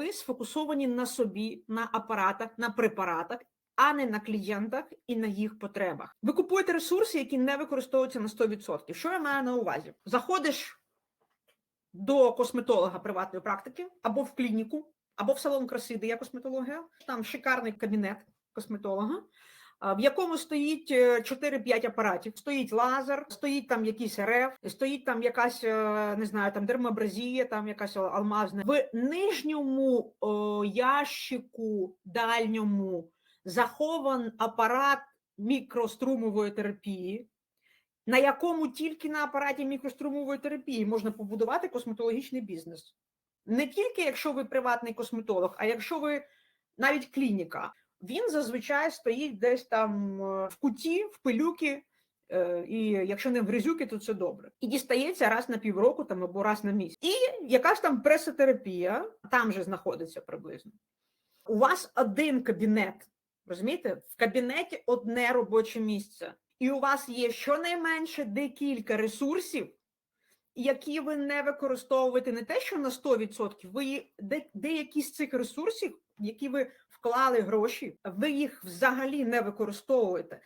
ви сфокусовані на собі, на апаратах, на препаратах, а не на клієнтах і на їх потребах. Ви купуєте ресурси, які не використовуються на 100%. Що я маю на увазі? Заходиш до косметолога приватної практики або в клініку, або в салон краси, де є косметологія. Там шикарний кабінет косметолога. В якому стоїть е, 4-5 апаратів, стоїть лазер, стоїть там якийсь РФ, стоїть там якась е, не знаю, там дермабразія, там якась алмазна. В нижньому о, ящику дальньому захован апарат мікрострумової терапії, на якому тільки на апараті мікрострумової терапії можна побудувати косметологічний бізнес. Не тільки якщо ви приватний косметолог, а якщо ви навіть клініка. Він зазвичай стоїть десь там е, в куті, в пилюки, е, і якщо не в грязюки, то це добре. І дістається раз на півроку там або раз на місяць. І якась там пресотерапія там же знаходиться приблизно. У вас один кабінет, розумієте? В кабінеті одне робоче місце, і у вас є щонайменше декілька ресурсів, які ви не використовуєте не те, що на 100%, ви де, деякі з цих ресурсів, які ви вклали гроші, ви їх взагалі не використовуєте.